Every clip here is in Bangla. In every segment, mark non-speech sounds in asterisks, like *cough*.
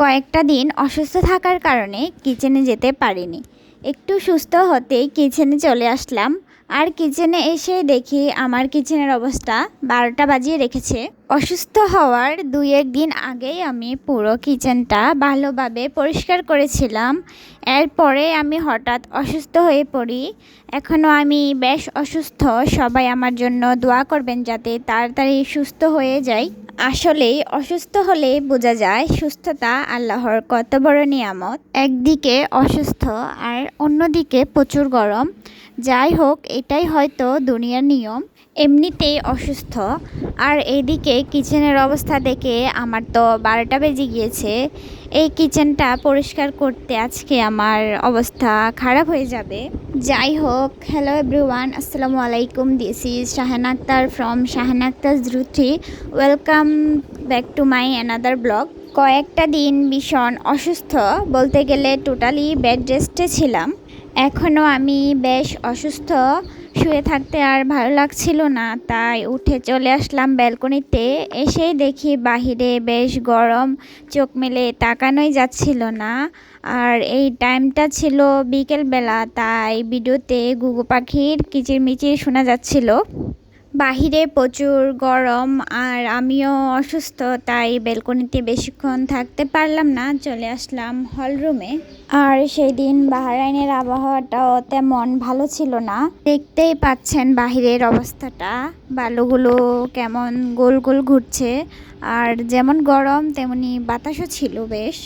কয়েকটা দিন অসুস্থ থাকার কারণে কিচেনে যেতে পারিনি। একটু সুস্থ হতেই কিচেনে চলে আসলাম। আর কিচেনে এসে দেখি আমার কিচেনের অবস্থা বারোটা বাজিয়ে রেখেছে। অসুস্থ হওয়ার দুই এক দিন আগেই আমি পুরো কিচেনটা ভালোভাবে পরিষ্কার করেছিলাম। এরপরে আমি হঠাৎ অসুস্থ হয়ে পড়ি। এখনও আমি বেশ অসুস্থ। সবাই আমার জন্য দোয়া করবেন যাতে তাড়াতাড়ি সুস্থ হয়ে যাই। আসলেই অসুস্থ হলে বোঝা যায় সুস্থতা আল্লাহর কত বড় নিয়ামত। একদিকে অসুস্থ আর অন্যদিকে প্রচুর গরম। যাই হোক, এটাই হয়তো দুনিয়ার নিয়ম। এমনিতেই অসুস্থ। আর এইদিকে কিচেনের অবস্থা দেখে আমার তো বারোটা বেজে গিয়েছে। এই কিচেনটা পরিষ্কার করতে আজকে আমার অবস্থা খারাপ হয়ে যাবে। যাই হোক হ্যালো এভরিওয়ান আসসালামু আলাইকুম। This is Shahan Akter from Shahan Akter Druthi welcome back to my another blog কয়েকটা দিন ভীষণ অসুস্থ, বলতে গেলে টোটালি বেড রেস্টে ছিলাম। এখনও আমি বেশ অসুস্থ। শুয়ে থাকতে আর ভালো লাগছিল না। তাই উঠে চলে আসলাম ব্যালকনিতে। এসেই দেখি বাহিরে বেশ গরম, চোখ মেলে তাকানোই যাচ্ছিল না। আর এই টাইমটা ছিল বিকেলবেলা, তাই ভিডিওতে গুগু পাখির কিচিরমিচির শোনা যাচ্ছিল। বাহিরে প্রচুর গরম আর আমিও অসুস্থ, তাই বেলকনিতে বেশিক্ষণ থাকতে পারলাম না, চলে আসলাম হল রুমে আর সেই দিন বাহরাইনের আবহাওয়াটাও তেমন ভালো ছিল না। দেখতেই পাচ্ছেন বাহিরের অবস্থাটা, বালুগুলো কেমন গোল গোল ঘুরছে, আর যেমন গরম, তেমনি বাতাসও ছিল বেশ।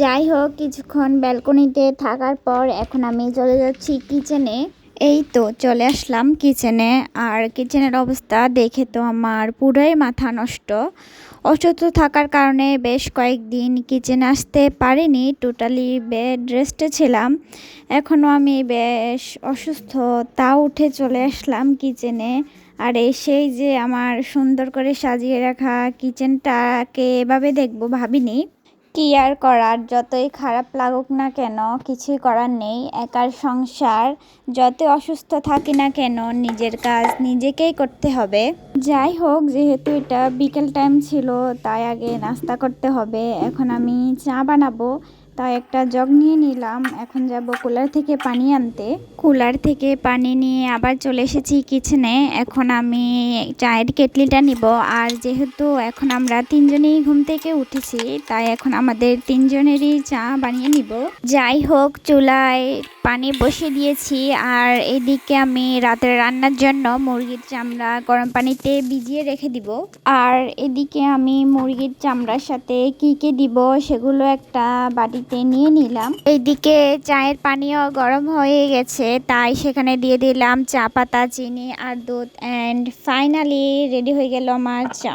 যাই হোক, কিছুক্ষণ ব্যালকনিতে থাকার পর এখন আমি চলে যাচ্ছি কিচেনে এই তো চলে আসলাম কিচেনে আর কিচেনের অবস্থা দেখে তো আমার পুরোই মাথা নষ্ট। অসুস্থ থাকার কারণে বেশ কয়েকদিন কিচেনে আসতে পারিনি। টোটালি বেড রেস্টে ছিলাম। এখনও আমি বেশ অসুস্থ তা উঠে চলে আসলাম কিচেনে আর এসেই যে আমার সুন্দর করে সাজিয়ে রাখা কিচেনটাকে এভাবে দেখব ভাবিনি। কি আর করার, যতই খারাপ লাগুক না কেন, কিছুই করার নেই। একার সংসার, যতই অসুস্থ থাকি না কেন, নিজের কাজ নিজেকেই করতে হবে। যাই হোক, যেহেতু এটা বিকেল টাইম ছিল, তাই আগে নাস্তা করতে হবে। এখন আমি চা বানাবো। তাই একটা জগ নিয়ে নিলাম। এখন যাব কুলার থেকে পানি আনতে। কুলার থেকে পানি নিয়ে আবার চলে এসেছি কিচেনে। এখন আমি চায়ের কেটলিটা নিব। আর যেহেতু এখন আমরা তিনজনেই ঘুম থেকে উঠেছি, তাই এখন আমাদের তিনজনেরই চা বানিয়ে নিব। যাই হোক, চুলায় পানি বসিয়ে দিয়েছি। আর এদিকে আমি রাতের রান্নার জন্য মুরগির চামড়া গরম পানিতে ভিজিয়ে রেখে দিব। আর এদিকে আমি মুরগির চামড়ার সাথে কী কী দিব সেগুলো একটা বাটিতে নিয়ে নিলাম। এইদিকে চায়ের পানিও গরম হয়ে গেছে, তাই সেখানে দিয়ে দিলাম চা পাতা, চিনি আর দুধ। অ্যান্ড ফাইনালি রেডি হয়ে গেল আমার চা।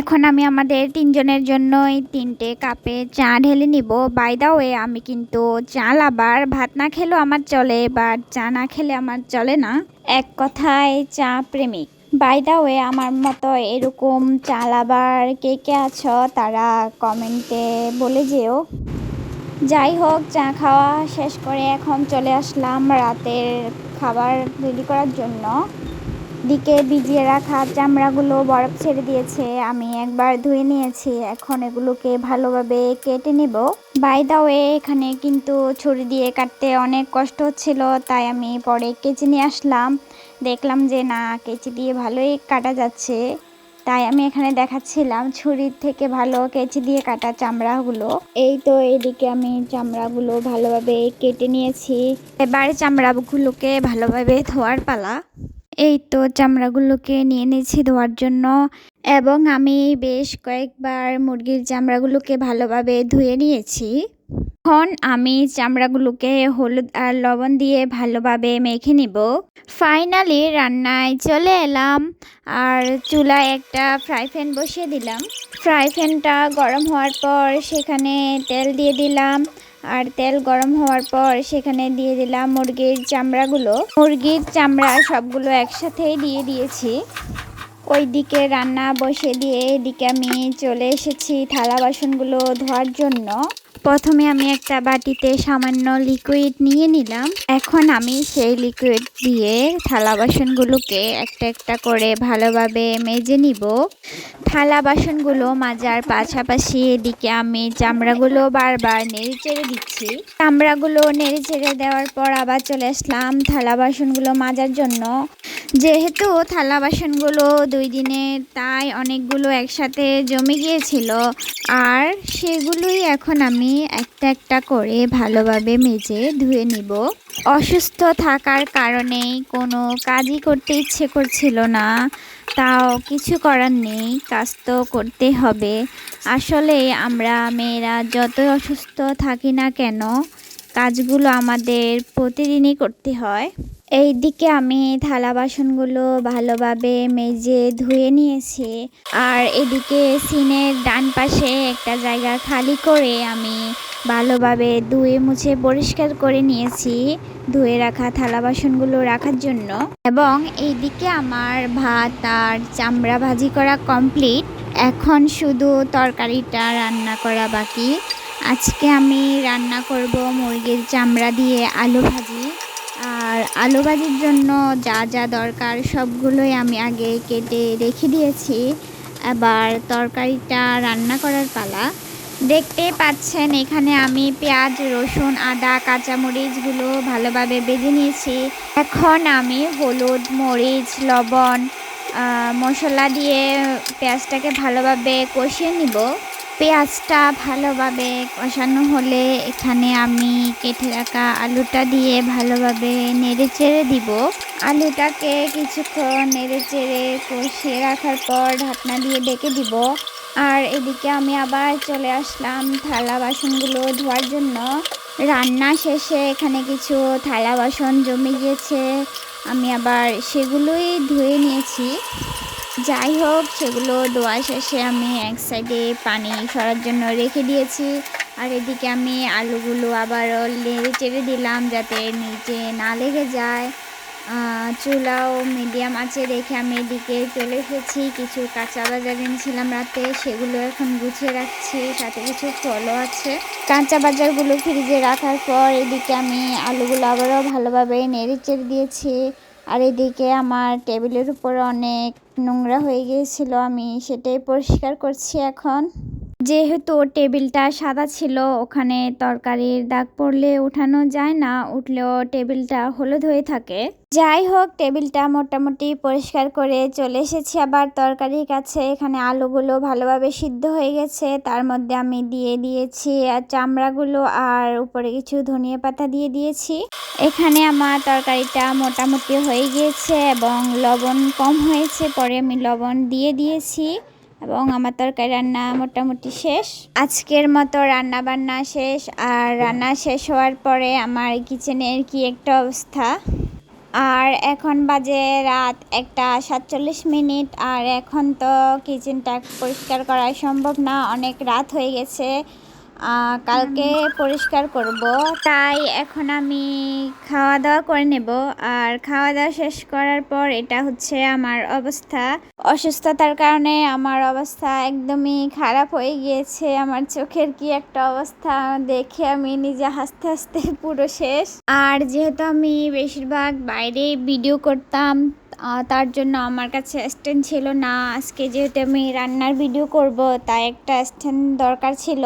এখন আমি আমাদের তিনজনের জন্যই তিনটে কাপে চা ঢেলে নিব। বাই দা ওয়ে আমি কিন্তু চা লাবার ভাত না খেলেও আমার চলে বাট চা না খেলে আমার চলে না। এক কথায় চা প্রেমিক। বাই দা ওয়ে আমার মতো এরকম চা লাবার কে কে আছো, তারা কমেন্টে বলে যেও। যাই হোক, চা খাওয়া শেষ করে এখন চলে আসলাম রাতের খাবার রেডি করার জন্য। দিকে ভিজিয়ে রাখা চামড়াগুলো বরফ ছেড়ে দিয়েছে, আমি একবার ধুয়ে নিয়েছি। এখন এগুলোকে ভালোভাবে কেটে নেব। বাই দা ওয়ে এখানে কিন্তু ছুরি দিয়ে কাটতে অনেক কষ্ট হচ্ছিল, তাই আমি পরে কেচি নিয়ে আসলাম। দেখলাম যে না, কেচি দিয়ে ভালোই কাটা যাচ্ছে। তাই আমি এখানে দেখাচ্ছিলাম ছুরির থেকে ভালো কেচি দিয়ে কাটা চামড়াগুলো। এই তো এইদিকে আমি চামড়াগুলো ভালোভাবে কেটে নিয়েছি। এবার চামড়াগুলোকে ভালোভাবে ধোয়ার পালা। এই তো চামড়াগুলোকে নিয়ে নিয়েছি ধোয়ার জন্য। এবং আমি বেশ কয়েকবার মুরগির চামড়াগুলোকে ভালোভাবে ধুয়ে নিয়েছি। এখন আমি চামড়াগুলোকে হলুদ আর লবণ দিয়ে ভালোভাবে মেখে নিব। ফাইনালি রান্নায় চলে এলাম আর চুলায় একটা ফ্রাই প্যান বসিয়ে দিলাম। ফ্রাই প্যানটা গরম হওয়ার পর সেখানে তেল দিয়ে দিলাম আর তেল গরম হওয়ার পর সেখানে দিয়ে দিলাম মুরগির চামড়াগুলো। মুরগির চামড়া সবগুলো একসাথেই দিয়ে দিয়েছি। ওই দিকে রান্না বসে দিয়ে এদিকে আমি চলে এসেছি থালা বাসনগুলো ধোয়ার জন্য। প্রথমে আমি একটা বাটিতে সামান্য লিকুইড নিয়ে নিলাম। এখন আমি সেই লিকুইড দিয়ে থালা বাসনগুলোকে একটা একটা করে ভালোভাবে মেজে নিব। থালা বাসনগুলো মাজার পাশাপাশি এদিকে আমি চামড়াগুলো বারবার নেড়ে চেড়ে দিচ্ছি। চামড়াগুলো নেড়ে চেড়ে দেওয়ার পর আবার চলে আসলাম থালা বাসনগুলো মাজার জন্য। যেহেতু থালা বাসনগুলো দুই দিনে তাই অনেকগুলো একসাথে জমে গিয়েছিল, আর সেগুলোই এখন আমি একটা একটা করে ভালোভাবে মেজে ধুয়ে নিব। অসুস্থ থাকার কারণেই কোনো কাজই করতে ইচ্ছে করছিল না, তাও কিছু করার নেই, কাজ তো করতে হবে। আসলে আমরা মেয়েরা যতই অসুস্থ থাকি না কেন, কাজগুলো আমাদের প্রতিদিনই করতে হয়। এই দিকে আমি থালা বাসনগুলো ভালোভাবে মেজে ধুয়ে নিয়েছি। আর এদিকে সিনের ডান পাশে একটা জায়গা খালি করে আমি ভালোভাবে ধুয়ে মুছে পরিষ্কার করে নিয়েছি, ধুয়ে রাখা থালা বাসনগুলো রাখার জন্য। এবং এইদিকে আমার ভাত আর চামড়া ভাজি করা কমপ্লিট। এখন শুধু তরকারিটা রান্না করা বাকি। আজকে আমি রান্না করব মুরগির চামড়া দিয়ে আলু ভাজি। আর আলু ভাজির জন্য যা যা দরকার সবগুলোই আমি আগে কেটে রেখে দিয়েছি। এবার তরকারিটা রান্না করার পালা। দেখতে পাচ্ছেন, এখানে আমি পেঁয়াজ, রসুন, আদা কাঁচামরিচগুলো ভালোভাবে বেজে নিয়েছি। এখন আমি হলুদ, মরিচ, লবণ মশলা দিয়ে পেঁয়াজটাকে ভালোভাবে কষিয়ে নিব। পেঁয়াজটা ভালোভাবে কষানো হলে এখানে আমি কেটে রাখা আলুটা দিয়ে ভালোভাবে নেড়ে চেড়ে দিব। আলুটাকে কিছুক্ষণ নেড়ে চেড়ে কষিয়ে রাখার পর ঢাকনা দিয়ে ডেকে দিব। আর এদিকে আমি আবার চলে আসলাম থালা বাসনগুলো ধোয়ার জন্য। রান্না শেষে এখানে কিছু থালা বাসন জমে গিয়েছে। আমি আবার সেগুলোই ধুয়ে নিয়েছি। যাই হোক, সেগুলো ধোয়া শেষে আমি এক সাইডে পানি সরার জন্য রেখে দিয়েছি। আর এদিকে আমি আলুগুলো আবারও নেড়ে চেড়ে দিলাম যাতে নিচে না লেগে যায়। চুলাও মিডিয়াম আছে রেখে আমি এদিকে চলে এসেছি। কিছু কাঁচা বাজার এনেছিলাম রাতে, সেগুলো এখন গুছিয়ে রাখছি। সাথে কিছু ফলও আছে। কাঁচা বাজারগুলো ফ্রিজে রাখার পর এদিকে আমি আলুগুলো আবারও ভালোভাবে নেড়ে চেড়ে দিয়েছি। আর এদিকে আমার টেবিলের উপর অনেক নোংরা হয়ে গিয়েছিল আমি সেটাই পরিষ্কার করছি এখন। যেহেতু টেবিলটা সাদা ছিল, ওখানে তরকারির দাগ পড়লে উঠানো যায় না, উঠলেও টেবিলটা হলুদ হয়ে থাকে। যাই হোক, টেবিলটা মোটামুটি পরিষ্কার করে চলে এসেছি আবার তরকারির কাছে। এখানে আলুগুলো ভালোভাবে সিদ্ধ হয়ে গেছে। তার মধ্যে আমি দিয়ে দিয়েছি আর চামড়াগুলো আর উপরে কিছু ধনিয়া পাতা দিয়ে দিয়েছি। এখানে আমার তরকারিটা মোটামুটি হয়ে গিয়েছে এবং লবণ কম হয়েছে, পরে আমি লবণ দিয়ে দিয়েছি। এবং আমার তরকারি রান্না মোটামুটি শেষ। আজকের মতো রান্না বান্না শেষ, আর রান্না শেষ হওয়ার পরে আমার কিচেনের কি একটা অবস্থা। আর এখন বাজে রাত একটা সাতচল্লিশ মিনিট, আর এখন তো কিচেনটা পরিষ্কার করা সম্ভব না, অনেক রাত হয়ে গেছে। কালকে পরিষ্কার করব। তাই এখন আমি খাওয়া দাওয়া করে নেব। আর খাওয়া দাওয়া শেষ করার পর এটা হচ্ছে আমার অবস্থা। অসুস্থতার কারণে আমার অবস্থা একদমই খারাপ হয়ে গিয়েছে। আমার চোখের কি একটা অবস্থা দেখে আমি নিজে হাসতে হাসতে *laughs* পুরো শেষ। আর যেহেতু আমি বেশিরভাগ বাইরে ভিডিও করতাম তার জন্য আমার কাছে স্ট্যান্ড ছিল না। আজকে যেহেতু আমি রান্নার ভিডিও করব, তাই একটা স্ট্যান্ড দরকার ছিল।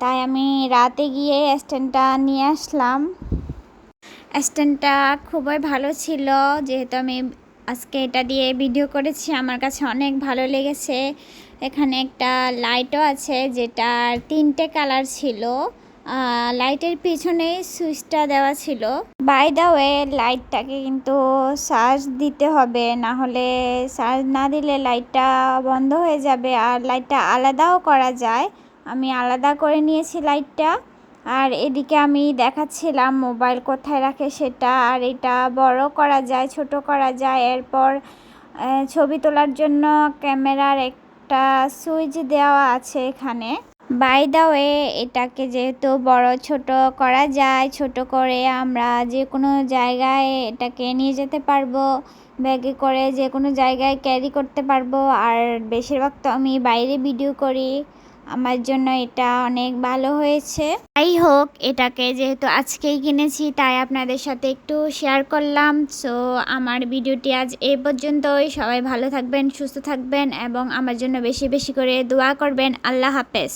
তাই আমি রাতে গিয়ে স্ট্যান্ডটা নিয়ে আসলাম। স্ট্যান্ডটা খুবই ভালো ছিল, যেহেতু আমি আজকে এটা দিয়ে ভিডিও করেছি, আমার কাছে অনেক ভালো লেগেছে। এখানে একটা লাইটও আছে যেটার তিনটে কালার ছিল লাইটের পিছনে সুইচটা দেওয়া ছিল। বাই দা ওয়ে লাইটটাকে কিন্তু চার্জ দিতে হবে না হলে চার্জ না দিলে লাইটটা বন্ধ হয়ে যাবে আর লাইটটা আলাদাও করা যায়। আমি আলাদা করে নিয়েছি লাইটটা। আর এদিকে আমি দেখাচ্ছিলাম মোবাইল কোথায় রাখে সেটা। আর এটা বড় করা যায়, ছোট করা যায়। এরপর ছবি তোলার জন্য ক্যামেরার একটা সুইচ দেওয়া আছে এখানে। বাই দা ওয়ে, এটাকে যেহেতু বড় ছোট করা যায়, ছোট করে আমরা যে কোনো জায়গায় এটাকে নিয়ে যেতে পারব। ব্যাগে করে যে কোনো জায়গায় ক্যারি করতে পারব। আর বেশিরভাগ তো আমি বাইরে ভিডিও করি। আমার জন্য এটা অনেক ভালো হয়েছে। যাই হোক এটাকে যেহেতু আজকেই কিনেছি, তাই আপনাদের সাথে একটু শেয়ার করলাম। সো আমার ভিডিওটি আজ এ পর্যন্তই। সবাই ভালো থাকবেন, সুস্থ থাকবেন এবং আমার জন্য বেশি বেশি করে দোয়া করবেন। আল্লাহ হাফেজ।